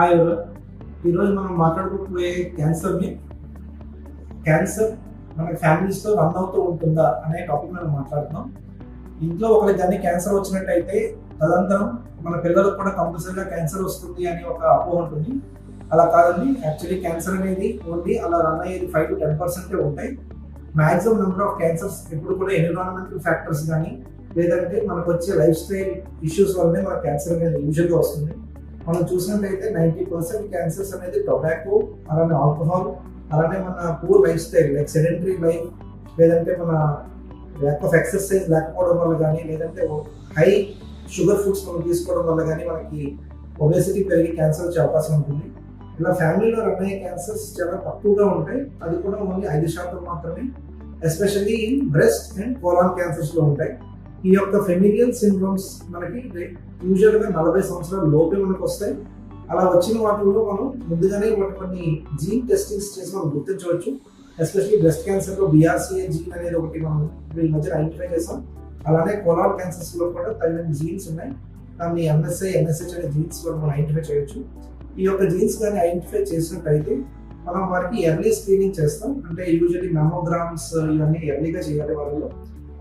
Hi ఈరోజు మనం మాట్లాడుకోబోయే క్యాన్సర్ని క్యాన్సర్ మన ఫ్యామిలీస్తో రన్ అవుతూ ఉంటుందా అనే టాపిక్ మనం మాట్లాడుతున్నాం ఇంట్లో ఒకరికి కానీ క్యాన్సర్ వచ్చినట్టయితే తదనంతరం మన పిల్లలకు కూడా కంపల్సరీగా క్యాన్సర్ వస్తుంది అని ఒక అపోహ ఉంటుంది. అలా కాదండి. యాక్చువల్లీ క్యాన్సర్ అనేది ఓన్లీ అలా రన్ అయ్యేది ఫైవ్ టు టెన్ పర్సెంటే ఉంటాయి. మ్యాక్సిమం నెంబర్ ఆఫ్ క్యాన్సర్స్ ఎప్పుడు కూడా ఎన్విరాన్మెంటల్ ఫ్యాక్టర్స్ కానీ లేదంటే మనకు వచ్చే లైఫ్ స్టైల్ ఇష్యూస్ వల్లనే మన క్యాన్సర్ అనేది యూజువల్గా వస్తుంది. మనం చూసినట్లయితే నైంటీ పర్సెంట్ క్యాన్సర్స్ అనేది టొబాకో అలానే ఆల్కహాల్ అలానే మన poor life style like sedentary life లేదంటే మన ల్యాక్ ఆఫ్ ఎక్సర్సైజ్ లేకపోవడం వల్ల కానీ లేదంటే హై షుగర్ ఫుడ్స్ మనం తీసుకోవడం వల్ల కానీ మనకి ఒబేసిటీ పెరిగి క్యాన్సర్ వచ్చే అవకాశం ఉంటుంది. ఇలా ఫ్యామిలీలో రన్ అయ్యే క్యాన్సర్స్ చాలా తక్కువగా ఉంటాయి. అది కూడా ఓన్లీ ఐదు శాతం మాత్రమే. Especially in breast and colon క్యాన్సర్స్లో ఉంటాయి. ఈ యొక్క ఫెమిలియల్ సిండ్రోమ్స్ మనకి యూజువల్గా నలభై సంవత్సరాల లోపే మనకు వస్తాయి. అలా వచ్చిన వాటిల్లో మనం ముందుగానే కొన్ని జీన్ టెస్టింగ్స్ చేసి మనం గుర్తించవచ్చు. ఎస్పెషలీ బ్రెస్ట్ క్యాన్సర్లో బీఆర్సీఏ జీన్ అనేది ఒకటి మనం వీళ్ళ మధ్య ఐడెంటిఫై చేసాం అలానే కొలాల్ క్యాన్సర్స్లో కూడా తగిన జీన్స్ ఉన్నాయి. దాన్ని ఎంఎస్ఐ ఎన్ఎస్హెచ్ అనే జీన్స్ కూడా మనం ఐడెంటిఫై చేయొచ్చు. ఈ యొక్క జీన్స్ కానీ ఐడెంటిఫై చేసినట్టయితే మనం వారికి ఎర్లీ స్క్రీనింగ్ చేస్తాం. అంటే యూజువలీ మెమోగ్రామ్స్ ఇవన్నీ ఎర్లీగా చేయాలి వాళ్ళలో.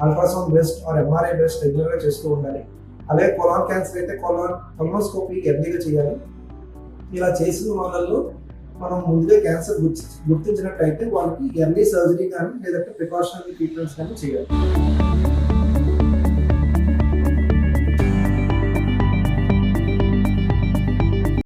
Ultrasound best or MRI best రెగ్యులర్గా చేస్తూ ఉండాలి. అలాగే కొలాన్ క్యాన్సర్ అయితే కొలాన్ కొలనోస్కోపీ ఎర్లీగా చేయాలి. ఇలా చేసిన వాళ్ళల్లో మనం ముందుగా క్యాన్సర్ గుర్తి గుర్తించినట్టయితే వాళ్ళకి ఎర్లీ సర్జరీ కానీ లేదంటే ప్రికాషనరీ ట్రీట్మెంట్స్ కానీ చేయాలి.